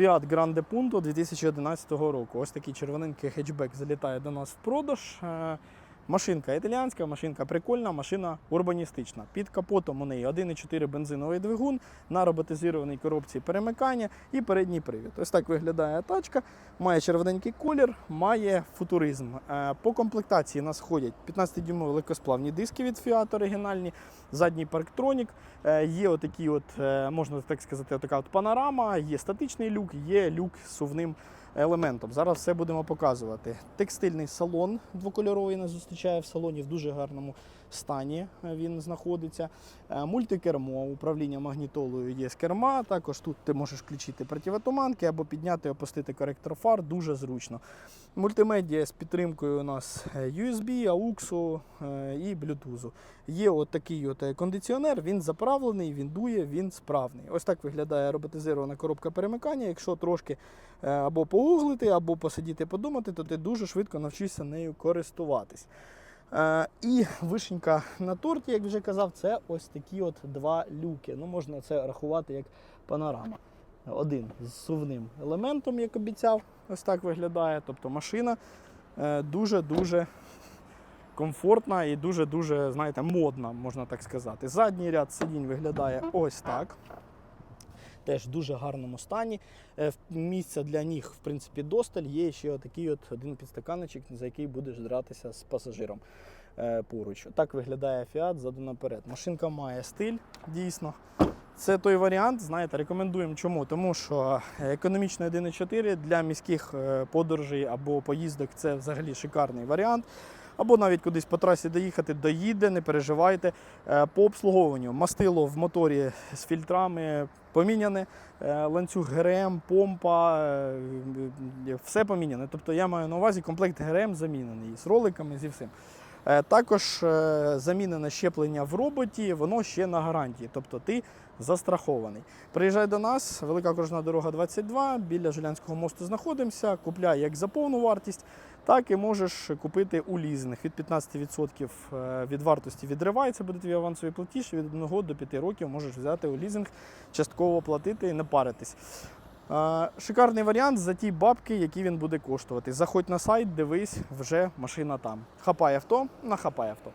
Fiat Grande Punto 2011 року. Ось такий червоненький хетчбек залітає до нас в продаж. Машинка італіянська, машинка прикольна, машина урбаністична. Під капотом у неї 1,4 бензиновий двигун на роботизованій коробці перемикання і передній привід. Ось так виглядає тачка. Має червоненький колір, має футуризм. Е, По комплектації нас ходять 15-дюймові легкосплавні диски від Fiat оригінальні, задній парктронік. Е, Є отакі, от, е, можна так сказати, така от панорама, є статичний люк, є люк з сувним елементом. Зараз все будемо показувати. Текстильний салон двокольоровий нас зустрічає в салоні в дуже гарному стані. е, Він знаходиться. Е, Мультикермо, управління магнітолою є з керма. Також тут ти можеш включити противотуманки або підняти, опустити коректор фар. Дуже зручно. Мультимедіа з підтримкою у нас е, USB, AUX і Bluetooth. Є от такий от кондиціонер, він заправлений, він дує, він справний. Ось так виглядає роботизована коробка перемикання. Якщо трошки або погуглити, або посидіти подумати, то ти дуже швидко навчишся нею користуватись. Е, І вишенька на торті, як вже казав, це ось такі от два люки. Ну, можна це рахувати як панорама. Один з сувним елементом, як обіцяв, ось так виглядає. Тобто машина е, дуже-дуже комфортна і дуже-дуже, знаєте, модна, можна так сказати. Задній ряд сидінь виглядає ось так. Теж в дуже гарному стані. Е, Місця для ніг, в принципі, досталь. Є ще отакий от один підстаканчик, за який будеш дратися з пасажиром е, поруч. Так виглядає Fiat заду наперед. Машинка має стиль, дійсно. Це той варіант, знаєте, рекомендуємо чому? Тому що економічно 1.4 для міських е, подорожей або поїздок це взагалі шикарний варіант. Або навіть кудись по трасі доїхати, доїде, не переживайте. Е, По обслуговуванню мастило в моторі з фільтрами поміняне, е, ланцюг ГРМ, помпа, е, все поміняне. Тобто я маю на увазі комплект ГРМ замінений з роликами, зі всім. Також замінене щеплення в роботі, воно ще на гарантії, тобто ти застрахований. Приїжджай до нас, велика окружна дорога 22, біля Жилянського мосту знаходимося, купляй як за повну вартість, так і можеш купити у лізинг. Від 15% е, від вартості відривається, буде твій авансовий платіж, від 1 до 5 років можеш взяти у лізинг, частково платити і не паритись. Е, Шикарний варіант за ті бабки, які він буде коштувати. Заходь на сайт, дивись, вже машина там. Хапай авто, нахапай авто.